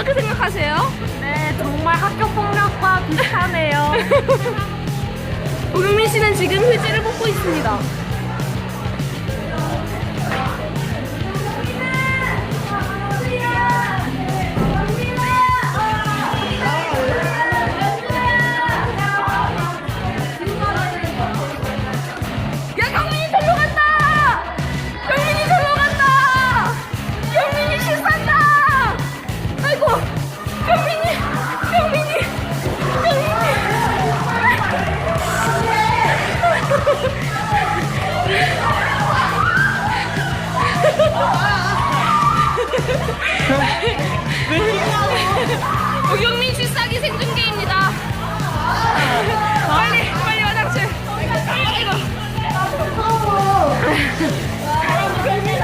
어떻게 생각하세요? 네, 정말 학교 폭력과 비슷하네요. 오경민 씨는 지금 휴지를 뽑고 있습니다 오경민 씨 싸기 생중계입니다. 빨리 빨리 화장실. 아이고.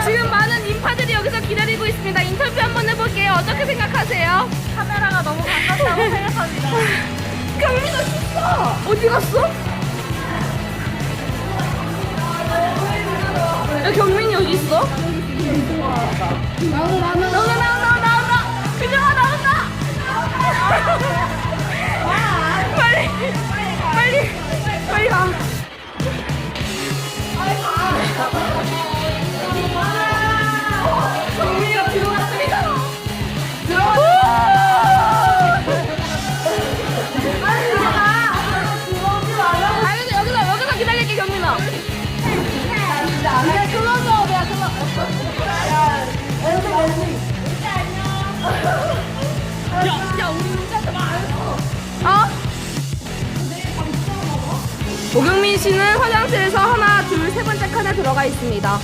지금 많은 인파들이 여기서 기다리고 있습니다. 인터뷰 한번 해볼게요. 어떻게 생각하세요? 카메라가 너무 반갑다고 생각합니다. 경민아 씻어. 어디 갔어? 야 경민이 어디 있어? 나온다 나온 어? 오경민 씨는 화장실에서 하나, 둘, 세 번째 칸에 들어가 있습니다.